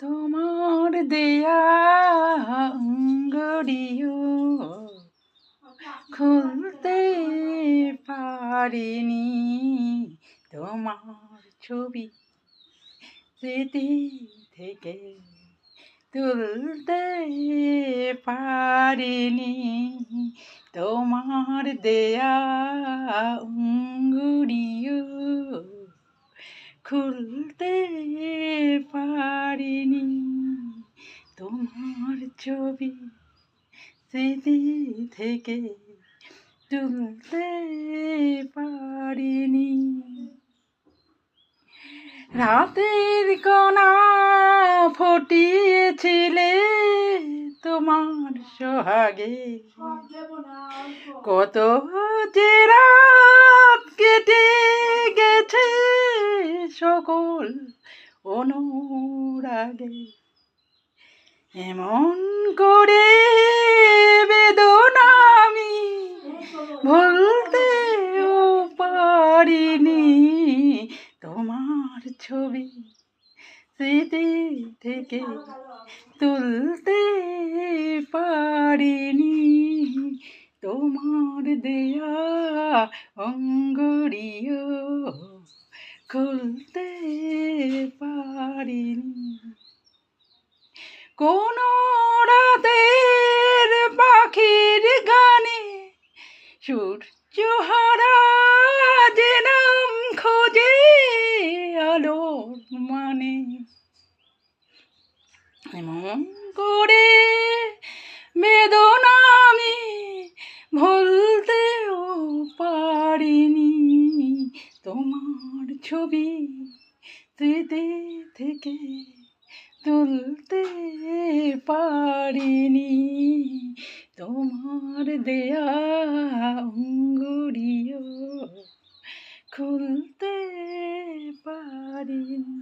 তোমার দেয়া অঙ্গুরিও খুলতে পারিনি। তোমার ছবি স্মৃতি থেকে তুলতে পারিনি। তোমার দেয়া অঙ্গুরিও খুলতে তোমার ছবি স্মৃতি থেকে তুলতে পারিনি। রাতের কণা ফটিয়েছিলে তোমার সোহাগে। কত যে রাত কেটে গেছে সকল অনুরাগে। এমন করে বেদনা আমি ভুলতেও পারিনি। তোমার ছবি স্মৃতি থেকে তুলতে পারিনি। তোমার দেয়া অঙ্গুরিও খুলতে পারিনি। কোন রাতের পাখির গানে সূর্য হারা যে নাম খোঁজে আলোর মানে। এমন করে বেদনা আমি ভুলতেও পারিনি। তোমার ছবি স্মৃতি থেকে তুলতে পারিনি। তোমার দেয়া অঙ্গুরিও খুলতে পারিনি।